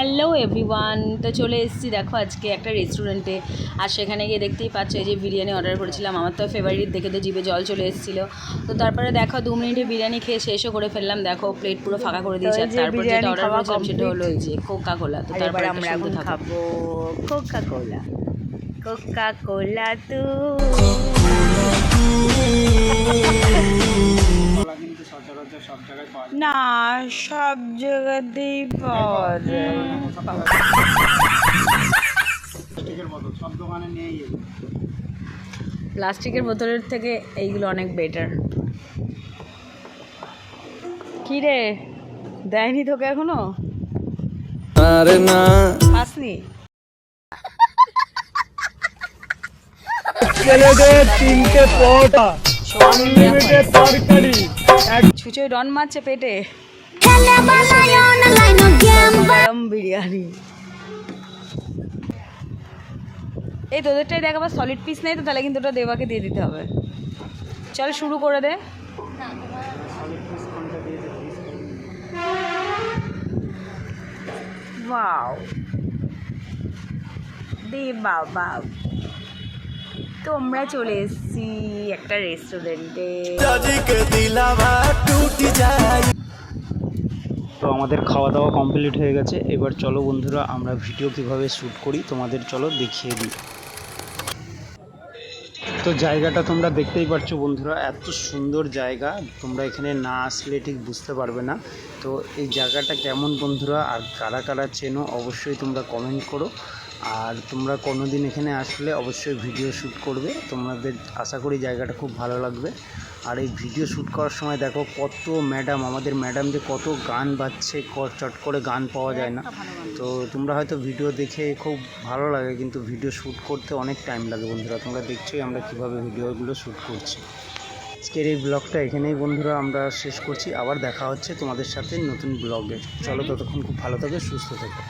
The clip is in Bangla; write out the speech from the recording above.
হ্যালো এভরিওয়ান তো চলে এসেছি দেখো আজকে একটা রেস্টুরেন্টে আর সেখানে গিয়ে দেখতেই পাচ্ছ এই যে বিরিয়ানি অর্ডার করেছিলাম। আমার তো ফেভারিট দেখে তো জিভে জল চলে এসেছিল। তো তারপরে দেখো দু মিনিটে বিরিয়ানি খেয়ে শেষও করে ফেললাম। দেখো প্লেট পুরো ফাঁকা করে দিয়েছে। আর তারপর যেটা অর্ডার করেছিলাম সেটা হলো এই যে কোকা কোলা তো তারপরে আমরা এখন খাব কোকা কোলা কোকা কোলা তু। না সব জায়গাতেই পাওয়া যায়। প্লাস্টিকের বোতলের থেকে এইগুলো অনেক বেটার কি রে? দেয়নি তোকে এখনও? খাসনি ছেলেদের তিনটে পরোটা। আনলিমিটেড তরকারি ডন মারছে পেটে বিরিয়ানি এই তোদেরটাই দেখ, আবার সলিড পিস নেই তো, তাহলে কিন্তু ওটা দেবাকে দিয়ে দিতে হবে। চল শুরু করে দে। ওয়াও দে বাবা। তো আমরা চলে এসেছি একটা রেস্টুরেন্টে তো আমাদের খাওয়া দাওয়া কমপ্লিট হয়ে গেছে। এবার চলো বন্ধুরা, আমরা ভিডিও কীভাবে শ্যুট করি তোমাদের চলো দেখিয়ে দিই। তো জায়গাটা তোমরা দেখতেই পাচ্ছ বন্ধুরা, এত সুন্দর জায়গা। তোমরা এখানে না আসলে ঠিক বুঝতে পারবে না। তো এই জায়গাটা কেমন বন্ধুরা, আর কারা কারা চেনো অবশ্যই তোমরা কমেন্ট করো। আর তোমরা কোনো দিন এখানে আসলে অবশ্যই ভিডিও শ্যুট করবে। তোমাদের আশা করি জায়গাটা খুব ভালো লাগবে। আর এই ভিডিও শ্যুট করার সময় দেখো কত ম্যাডাম আমাদের ম্যাডাম যে কত গান বাজছে চট করে গান পাওয়া যায় না। তো তোমরা হয়তো ভিডিও দেখে খুব ভালো লাগে কিন্তু ভিডিও শ্যুট করতে অনেক টাইম লাগে বন্ধুরা। তোমরা দেখছোই আমরা কীভাবে ভিডিওগুলো শ্যুট করছি। আজকের এই ব্লগটা এখানেই বন্ধুরা আমরা শেষ করছি। আবার দেখা হচ্ছে তোমাদের সাথে নতুন ব্লগে। চলো ততক্ষণ খুব ভালো থাকে সুস্থ থেকো।